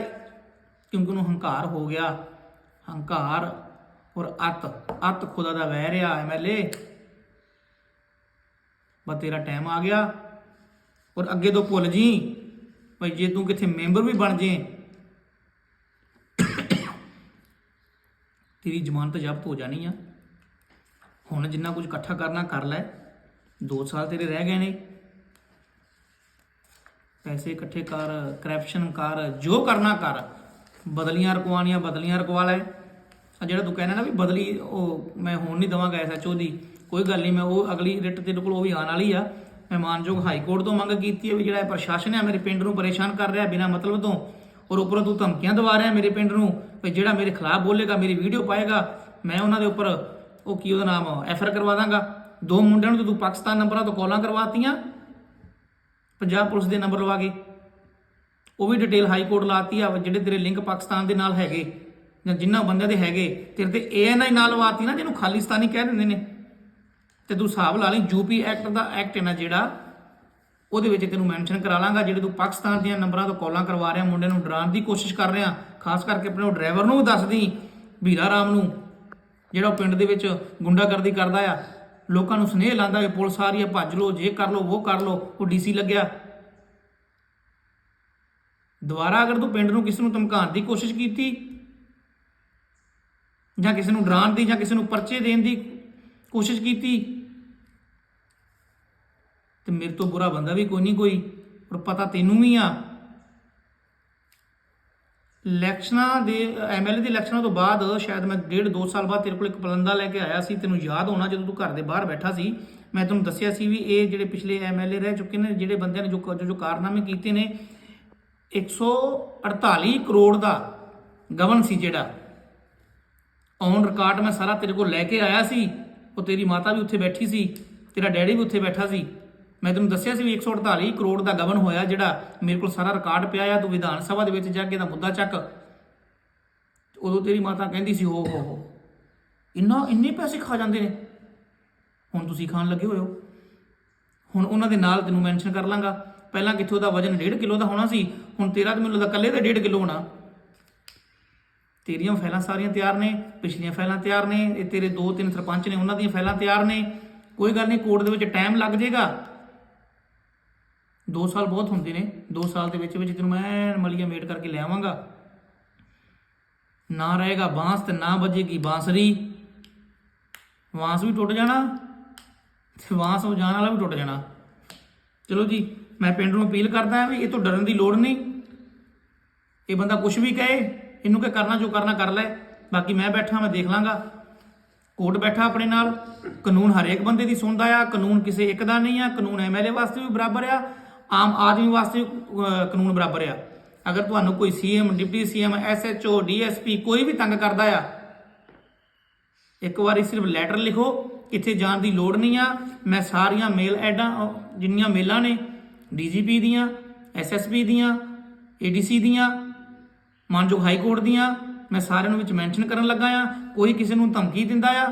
ਕਿਉਂਕਿ ਉਹਨੂੰ ਹੰਕਾਰ ਹੋ ਗਿਆ। ਹੰਕਾਰ ਔਰ ਅਤ ਅਤ ਖੁਦਾ ਦਾ ਵਹਿ ਰਿਹਾ ਐਮਐਲਏ ਬਸ ਤੇਰਾ ਟਾਈਮ ਆ ਗਿਆ। ਔਰ ਅੱਗੇ ਤੋਂ ਭੁੱਲ ਜੀ ਭਈ ਜੇ ਤੂੰ ਕਿੱਥੇ ਮੈਂਬਰ ਵੀ ਬਣ ਜੇ, ਤੇਰੀ ਜ਼ਮਾਨਤ ਜ਼ਬਤ ਹੋ ਜਾਣੀ ਆ। ਹੁਣ ਜਿੰਨਾ ਕੁਝ ਇਕੱਠਾ ਕਰਨਾ, ਕਰ ਲੈ। 2 ਸਾਲ ਤੇਰੇ ਰਹਿ ਗਏ ਨੇ। ਪੈਸੇ ਇਕੱਠੇ ਕਰ ਕਰਪਸ਼ਨ ਕਰ, ਜੋ ਕਰਨਾ ਕਰ, ਬਦਲੀਆਂ ਰਕਵਾਣੀਆਂ ਬਦਲੀਆਂ ਰਕਵਾ ਲੈ। ਆ ਜਿਹੜਾ ਤੂੰ ਕਹਿਣਾ ਨਾ ਵੀ ਬਦਲੀ, ਉਹ ਮੈਂ ਹੋਣ ਨਹੀਂ ਦਵਾਂਗਾ ਐਸਐਚਓ ਦੀ, ਕੋਈ ਗੱਲ ਨਹੀਂ, ਮੈਂ ਉਹ ਅਗਲੀ ਰਿਟ ਤੇਰੇ ਕੋਲ ਉਹ ਵੀ ਆਉਣ ਵਾਲੀ ਆ। ਮੈਂ ਮਾਨਯੋਗ ਹਾਈ ਕੋਰਟ ਤੋਂ ਮੰਗ ਕੀਤੀ ਹੈ ਵੀ ਜਿਹੜਾ ਇਹ ਪ੍ਰਸ਼ਾਸਨ ਹੈ ਮੇਰੇ ਪਿੰਡ ਨੂੰ ਪਰੇਸ਼ਾਨ ਕਰ ਰਿਹਾ ਬਿਨਾਂ ਮਤਲਬ ਤੋਂ, ਔਰ ਉੱਪਰੋਂ ਤੂੰ ਧਮਕੀਆਂ ਦਵਾ ਰਿਹਾ ਮੇਰੇ ਪਿੰਡ ਨੂੰ ਵੀ ਜਿਹੜਾ ਮੇਰੇ ਖਿਲਾਫ ਬੋਲੇਗਾ, ਮੇਰੀ ਵੀਡੀਓ ਪਾਏਗਾ, ਮੈਂ ਉਹਨਾਂ ਦੇ ਉੱਪਰ ਉਹ ਕੀ ਉਹਦਾ ਨਾਮ ਐਫਆਰ ਕਰਵਾ ਦਾਂਗਾ। ਦੋ ਮੁੰਡਿਆਂ ਨੂੰ ਤੂੰ ਪਾਕਿਸਤਾਨ ਨੰਬਰਾਂ ਤੋਂ ਕਾਲਾਂ ਕਰਵਾਤੀਆਂ, ਪੰਜਾਬ ਪੁਲਿਸ ਦੇ ਨੰਬਰ ਲਵਾ ਕੇ। ਉਹ ਵੀ ਡਿਟੇਲ ਹਾਈ ਕੋਰਟ ਲਾਤੀ ਆ, ਜਿਹੜੇ ਤੇਰੇ ਲਿੰਕ ਪਾਕਿਸਤਾਨ ਦੇ ਨਾਲ ਹੈਗੇ। ਜਾਂ ਜਿੰਨਾ ਬੰਦਿਆਂ ਦੇ ਹੈਗੇ, ਤੇਰੇ ਤੇ ਏਐਨਆਈ ਨਾਲ ਲਵਾਤੀ ਨਾ, ਜਿਹਨੂੰ ਖਾਲਿਸਤਾਨੀ ਕਹਿ ਦਿੰਦੇ ਨੇ। ਤੇ ਤੂੰ ਹਿਸਾਬ ਲਾ ਲਈ ਯੂਪੀ ਐਕਟ ਦਾ ਐਕਟ ਹੈ ਨਾ ਜਿਹੜਾ, ਉਹਦੇ ਵਿੱਚ ਤੈਨੂੰ ਮੈਂਸ਼ਨ ਕਰਾ ਲਾਂਗਾ, ਜਿਹੜੇ ਤੂੰ ਪਾਕਿਸਤਾਨ ਦੀਆਂ ਨੰਬਰਾਂ ਤੋਂ ਕਾਲਾਂ ਕਰਵਾ ਰਿਹਾ, ਮੁੰਡੇ ਨੂੰ ਡਰਾਉਣ ਦੀ ਕੋਸ਼ਿਸ਼ ਕਰ ਰਿਹਾ, ਖਾਸ ਕਰਕੇ ਆਪਣੇ ਉਹ ਡਰਾਈਵਰ ਨੂੰ ਵੀ ਦੱਸਦੀ ਵੀਰਾ ਰਾਮ ਨੂੰ, ਜਿਹੜਾ ਉਹ ਪਿੰਡ ਦੇ ਵਿੱਚ ਗੁੰਡਾਗਰਦੀ ਕਰਦਾ ਆ। ਲੋਕਾਂ ਨੂੰ ਸਨੇਹ ਲਾਉਂਦਾ ਵੀ ਪੁਲਿਸ ਆ ਰਹੀ ਹੈ, ਭੱਜ ਲਓ, ਜੇ ਕਰ ਲਓ, ਉਹ ਕਰ ਲਓ, ਉਹ ਡੀਸੀ ਲੱਗਿਆ। ਦੁਬਾਰਾ ਅਗਰ ਤੂੰ ਪਿੰਡ ਨੂੰ ਕਿਸੇ ਨੂੰ ਧਮਕਾਉਣ ਦੀ ਕੋਸ਼ਿਸ਼ ਕੀਤੀ ਜਾਂ ਕਿਸੇ ਨੂੰ ਡਰਾਉਣ ਦੀ ਜਾਂ ਕਿਸੇ ਨੂੰ ਪਰਚੇ ਦੇਣ ਦੀ ਕੋਸ਼ਿਸ਼ ਕੀਤੀ। ਤੇ ਮੇਰੇ ਤੋਂ ਬੁਰਾ ਬੰਦਾ ਵੀ ਕੋਈ ਨਹੀਂ, ਕੋਈ, ਪਰ ਪਤਾ ਤੈਨੂੰ ਵੀ ਆ। ਇਲੈਕਸ਼ਨਾਂ ਦੇ ਐਮਐਲਏ ਦੇ ਇਲੈਕਸ਼ਨਾਂ ਤੋਂ ਬਾਅਦ ਸ਼ਾਇਦ ਮੈਂ ਡੇਢ ਦੋ ਸਾਲ ਬਾਅਦ ਤੇਰੇ ਕੋਲ ਇੱਕ ਪਲੰਦਾ ਲੈ ਕੇ ਆਇਆ ਸੀ। ਤੈਨੂੰ ਯਾਦ ਹੋਣਾ ਜਦੋਂ ਤੂੰ ਘਰ ਦੇ ਬਾਹਰ ਬੈਠਾ ਸੀ, ਮੈਂ ਤੈਨੂੰ ਦੱਸਿਆ ਸੀ ਵੀ ਇਹ ਜਿਹੜੇ ਪਿਛਲੇ ਐਮਐਲਏ ਰਹਿ ਚੁੱਕੇ ਨੇ, ਜਿਹੜੇ ਬੰਦਿਆਂ ਨੇ ਜੋ ਜੋ ਜੋ ਕਾਰਨਾਮੇ ਕੀਤੇ ਨੇ 148 ਕਰੋੜ ਦਾ ਗਵਨ ਸੀ ਜਿਹੜਾ। ਔਨ ਰਿਕਾਰਡ ਮੈਂ ਸਾਰਾ ਤੇਰੇ ਕੋਲ ਲੈ ਕੇ ਆਇਆ ਸੀ। ਉਹ ਤੇਰੀ ਮਾਤਾ ਵੀ ਉੱਥੇ ਬੈਠੀ ਸੀ, ਤੇਰਾ ਡੈਡੀ ਵੀ ਉੱਥੇ ਬੈਠਾ ਸੀ। ਮੈਂ ਤੈਨੂੰ ਦੱਸਿਆ ਸੀ ਵੀ 148 ਕਰੋੜ ਦਾ ਗਵਨ ਹੋਇਆ ਜਿਹੜਾ ਮੇਰੇ ਕੋਲ ਸਾਰਾ ਰਿਕਾਰਡ ਪਿਆ ਆ, ਤੂੰ ਵਿਧਾਨ ਸਭਾ ਦੇ ਵਿੱਚ ਜਾ ਕੇ ਇਹਦਾ ਮੁੱਦਾ ਚੱਕ। ਉਦੋਂ ਤੇਰੀ ਮਾਤਾ ਕਹਿੰਦੀ ਸੀ, ਹੋ ਹੋ ਹੋ। ਇੰਨਾ, ਇੰਨੇ ਪੈਸੇ ਖਾ ਜਾਂਦੇ ਨੇ। ਹੁਣ ਤੁਸੀਂ ਖਾਣ ਲੱਗੇ ਹੋਏ ਹੋ। ਹੁਣ ਉਹਨਾਂ ਦੇ ਨਾਲ ਤੈਨੂੰ ਮੈਂਸ਼ਨ ਕਰ ਲਾਂਗਾ। ਪਹਿਲਾਂ ਕਿੱਥੋਂ ਦਾ ਵਜਨ 1.5 ਕਿਲੋ ਦਾ ਹੋਣਾ ਸੀ, ਹੁਣ ਤੇਰਾ ਤੇ ਮੈਨੂੰ ਲੱਗਦਾ ਇਕੱਲੇ ਦਾ 1.5 ਕਿਲੋ ਹੋਣਾ। ਤੇਰੀਆਂ ਫਾਈਲਾਂ ਸਾਰੀਆਂ ਤਿਆਰ ਨੇ, ਪਿਛਲੀਆਂ ਫਾਈਲਾਂ ਤਿਆਰ ਨੇ, ਇਹ ਤੇਰੇ ਦੋ ਤਿੰਨ ਸਰਪੰਚ ਨੇ, ਉਹਨਾਂ ਦੀਆਂ ਫਾਈਲਾਂ ਤਿਆਰ ਨੇ। ਕੋਈ ਗੱਲ ਨਹੀਂ, ਕੋਰਟ ਦੇ ਵਿੱਚ ਟਾਈਮ ਲੱਗ ਜਾਏਗਾ। 2 ਸਾਲ ਬਹੁਤ ਹੁੰਦੇ ਨੇ 2 ਸਾਲ ਦੇ ਵਿੱਚ ਵਿੱਚ ਤੈਨੂੰ ਮੈਂ ਮਲੀਆਂ ਮੇਟ ਕਰਕੇ ਲੈ ਆਵਾਂਗਾ। ਨਾ ਰਹੇਗਾ ਬਾਂਸ ਤੇ ਨਾ ਵੱਜੇਗੀ ਬਾਂਸਰੀ। ਵਾਂਸ ਵੀ ਟੁੱਟ ਜਾਣਾ ਤੇ ਬਾਂਸ ਵਜਾਉਣ ਵਾਲਾ ਵੀ ਟੁੱਟ ਜਾਣਾ। ਚਲੋ ਜੀ, ਮੈਂ ਪਿੰਡ ਨੂੰ ਅਪੀਲ ਕਰਦਾ ਵੀ ਇਹ ਤੋਂ ਡਰਨ ਦੀ ਲੋੜ ਨਹੀਂ। ਇਹ ਬੰਦਾ ਕੁਝ ਵੀ ਕਹੇ ਇਹਨੂੰ ਕਿ ਕਰਨਾ ਜੋ ਕਰਨਾ ਕਰ ਲੈ। ਬਾਕੀ ਮੈਂ ਬੈਠਾ ਮੈਂ ਦੇਖ ਲਾਂਗਾ। ਕੋਰਟ ਬੈਠਾ ਆਪਣੇ ਨਾਲ। ਕਾਨੂੰਨ ਹਰੇਕ ਬੰਦੇ ਦੀ ਸੁਣਦਾ ਆ। ਕਾਨੂੰਨ ਕਿਸੇ ਇੱਕ ਦਾ ਨਹੀਂ ਆ। ਕਾਨੂੰਨ ਐਮਐਲਏ ਵਾਸਤੇ ਵੀ ਬਰਾਬਰ ਆ। ਆਮ ਆਦਮੀ ਵਾਸਤੇ ਕਾਨੂੰਨ ਬਰਾਬਰ ਆ। ਅਗਰ ਤੁਹਾਨੂੰ ਕੋਈ CM deputy CM SHO DSP ਕੋਈ ਵੀ ਤੰਗ ਕਰਦਾ ਆ, ਇੱਕ ਵਾਰੀ ਸਿਰਫ ਲੈਟਰ ਲਿਖੋ। ਕਿੱਥੇ ਜਾਣ ਦੀ ਲੋੜ ਨਹੀਂ ਆ। ਮੈਂ ਸਾਰੀਆਂ ਮੇਲ ਐਡਾਂ ਜਿੰਨੀਆਂ ਮੇਲਾਂ ਨੇ ਡੀਜੀਪੀ ਦੀਆਂ ਐਸਐਸਪੀ ਦੀਆਂ ਏਡੀਸੀ ਦੀਆਂ ਮਾਨਯੋਗ ਹਾਈ ਕੋਰਟ ਦੀਆਂ, ਮੈਂ ਸਾਰਿਆਂ ਨੂੰ ਵਿੱਚ ਮੈਂਸ਼ਨ ਕਰਨ ਲੱਗਾ ਆ, ਕੋਈ ਕਿਸੇ ਨੂੰ ਧਮਕੀ ਦਿੰਦਾ ਆ,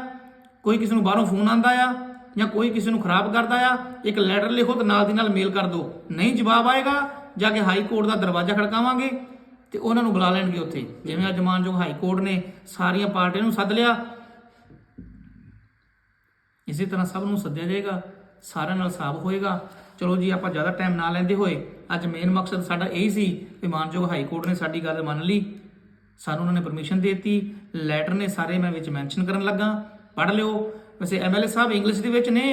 ਕੋਈ ਕਿਸੇ ਨੂੰ ਬਾਹਰੋਂ ਫੋਨ ਆਂਦਾ ਆ, ਜਾਂ ਕੋਈ ਕਿਸੇ ਨੂੰ ਖਰਾਬ ਕਰਦਾ ਆ, ਇੱਕ ਲੈਟਰ ਲਿਖੋ ਤੇ ਨਾਲ ਦੀ ਨਾਲ ਮੇਲ ਕਰ ਦਿਓ। ਨਹੀਂ ਜਵਾਬ ਆਏਗਾ, ਜਾ ਕੇ ਹਾਈ ਕੋਰਟ ਦਾ ਦਰਵਾਜ਼ਾ ਖੜਕਾਵਾਂਗੇ ਤੇ ਉਹਨਾਂ ਨੂੰ ਬੁਲਾ ਲੈਣਗੇ ਉੱਥੇ। ਜਿਵੇਂ ਅੱਜ ਮਾਨਯੋਗ ਹਾਈ ਕੋਰਟ ਨੇ ਸਾਰੀਆਂ ਪਾਰਟੀਆਂ ਨੂੰ ਸੱਦ ਲਿਆ। ਇਸੇ ਤਰ੍ਹਾਂ ਸਭ ਨੂੰ ਸੱਦਿਆ ਜਾਏਗਾ, ਸਾਰਿਆਂ ਨਾਲ ਹਿਸਾਬ ਹੋਏਗਾ। ਚਲੋ ਜੀ, ਆਪਾਂ ਜ਼ਿਆਦਾ ਟਾਈਮ ਨਾ ਲੈਂਦੇ ਹੋਏ ਅੱਜ ਮੇਨ ਮਕਸਦ ਸਾਡਾ ਇਹ ਸੀ ਵੀ ਮਾਨਯੋਗ ਹਾਈ ਕੋਰਟ ਨੇ ਸਾਡੀ ਗੱਲ ਮੰਨ ਲਈ। ਸਾਨੂੰ ਉਹਨਾਂ ਨੇ ਪਰਮਿਸ਼ਨ ਦੇ ਦਿੱਤੀ। ਲੈਟਰ ਨੇ ਸਾਰੇ ਮੈਂ ਵਿੱਚ ਮੈਂਸ਼ਨ ਕਰਨ ਲੱਗਾ। ਪੜ੍ਹ ਲਿਓ। ਵੈਸੇ ਐਮਐਲਏ ਸਾਹਿਬ ਇੰਗਲਿਸ਼ ਦੇ ਵਿੱਚ ਨੇ।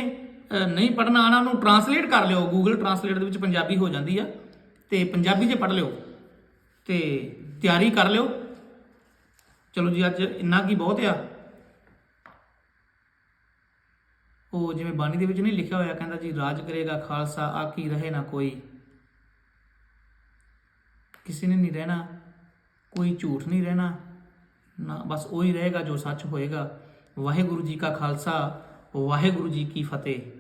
ਨਹੀਂ ਪੜ੍ਹਨਾ ਆਣਾ ਉਹਨੂੰ ਟਰਾਂਸਲੇਟ ਕਰ ਲਿਓ। ਗੂਗਲ ਟਰਾਂਸਲੇਟ ਦੇ ਵਿੱਚ ਪੰਜਾਬੀ ਹੋ ਜਾਂਦੀ ਆ। ਤੇ ਪੰਜਾਬੀ 'ਚ ਪੜ੍ਹ ਲਿਓ, ਤੇ ਤਿਆਰੀ ਕਰ ਲਿਓ। ਚਲੋ ਜੀ, ਅੱਜ ਇੰਨਾ ਕੀ ਬਹੁਤ ਆ। ਉਹ ਜਿਵੇਂ ਬਾਣੀ ਦੇ ਵਿੱਚ ਨਹੀਂ ਲਿਖਿਆ ਹੋਇਆ, ਕਹਿੰਦਾ ਜੀ, ਰਾਜ ਕਰੇਗਾ ਖਾਲਸਾ ਆਕੀ ਰਹੇ ਨਾ ਕੋਈ। ਕਿਸੇ ਨੇ ਨਹੀਂ ਰਹਿਣਾ, ਕੋਈ ਝੂਠ ਨਹੀਂ ਰਹਿਣਾ, ਨਾ, ਬਸ ਉਹੀ ਰਹੇਗਾ ਜੋ ਸੱਚ ਹੋਏਗਾ। ਵਾਹਿਗੁਰੂ ਜੀ ਕਾ ਖਾਲਸਾ, ਵਾਹਿਗੁਰੂ ਜੀ ਕੀ ਫਤਿਹ।